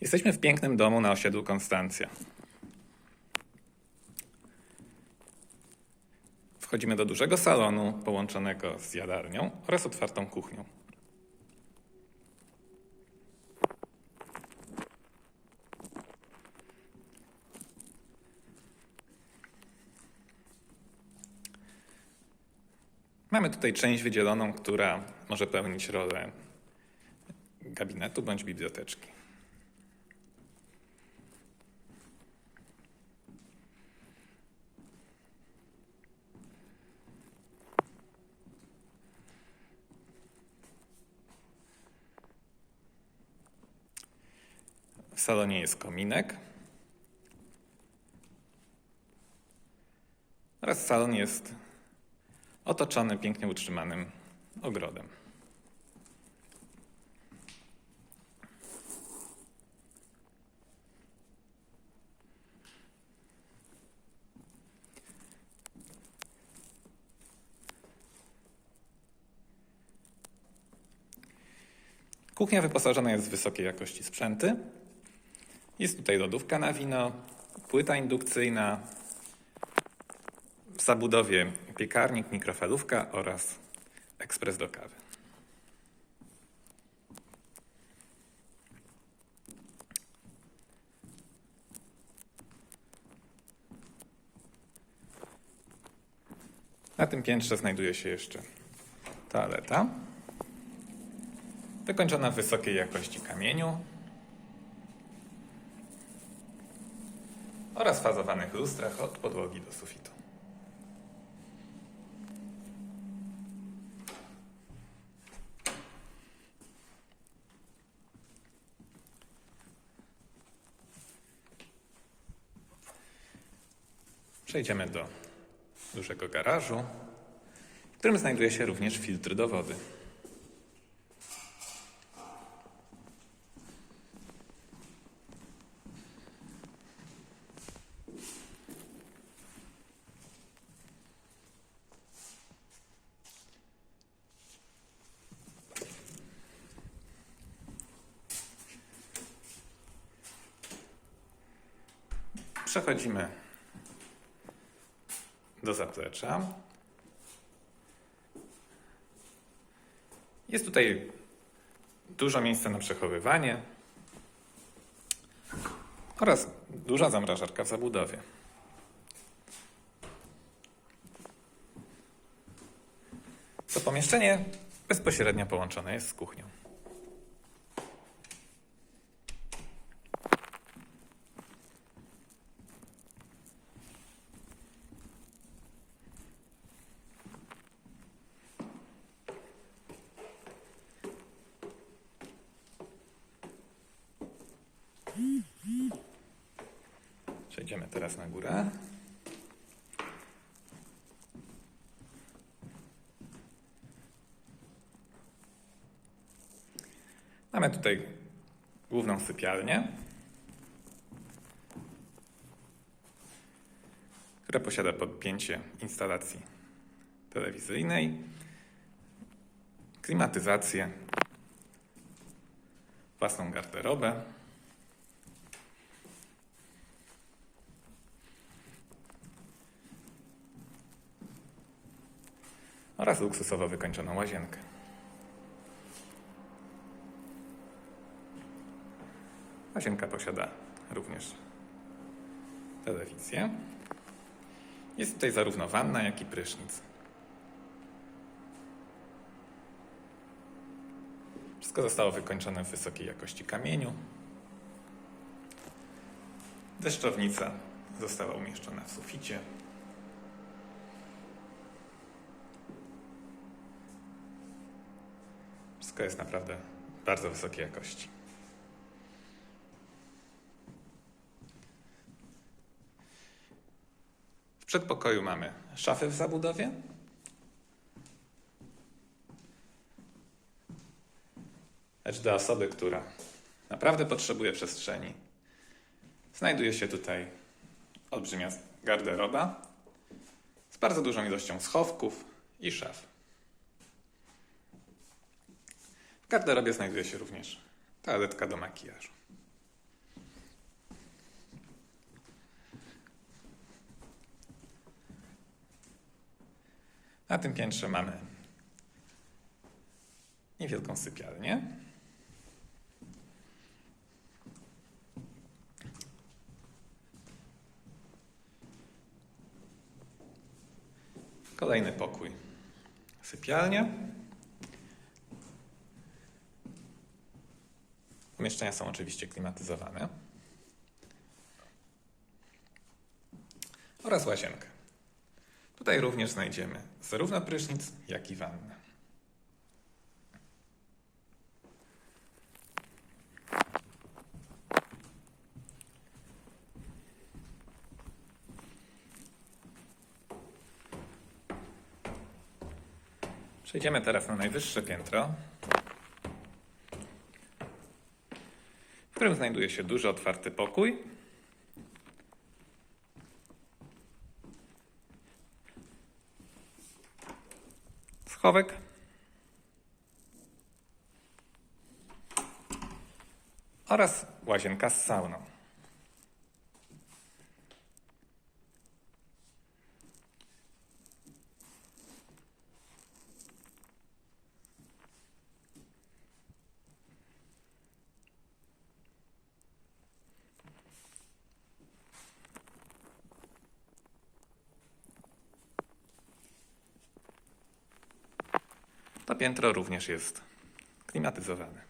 Jesteśmy w pięknym domu na osiedlu Konstancja. Wchodzimy do dużego salonu połączonego z jadalnią oraz otwartą kuchnią. Mamy tutaj część wydzieloną, która może pełnić rolę gabinetu bądź biblioteczki. Salonie jest kominek. Oraz salon jest otoczony pięknie utrzymanym ogrodem. Kuchnia wyposażona jest w wysokiej jakości sprzęty. Jest tutaj lodówka na wino, płyta indukcyjna, w zabudowie piekarnik, mikrofalówka oraz ekspres do kawy. Na tym piętrze znajduje się jeszcze toaleta, wykończona w wysokiej jakości kamieniu oraz fazowanych lustrach od podłogi do sufitu. Przejdziemy do dużego garażu, w którym znajduje się również filtr do wody. Przechodzimy do zaplecza. Jest tutaj dużo miejsca na przechowywanie oraz duża zamrażarka w zabudowie. To pomieszczenie bezpośrednio połączone jest z kuchnią. Przejdziemy teraz na górę. Mamy tutaj główną sypialnię, która posiada podpięcie instalacji telewizyjnej, klimatyzację, własną garderobę. Oraz luksusowo wykończoną łazienkę. Łazienka posiada również telewizję. Jest tutaj zarówno wanna, jak i prysznic. Wszystko zostało wykończone w wysokiej jakości kamieniu. Deszczownica została umieszczona w suficie. Wszystko jest naprawdę bardzo wysokiej jakości. W przedpokoju mamy szafy w zabudowie. Lecz dla osoby, która naprawdę potrzebuje przestrzeni, znajduje się tutaj olbrzymia garderoba z bardzo dużą ilością schowków i szaf. W garderobie znajduje się również toaletka do makijażu. Na tym piętrze mamy niewielką sypialnię. Kolejny pokój. Sypialnia. Pomieszczenia są oczywiście klimatyzowane. Oraz łazienkę. Tutaj również znajdziemy zarówno prysznic, jak i wannę. Przejdziemy teraz na najwyższe piętro, w którym znajduje się duży otwarty pokój. Schowek. Oraz łazienka z sauną. To piętro również jest klimatyzowane.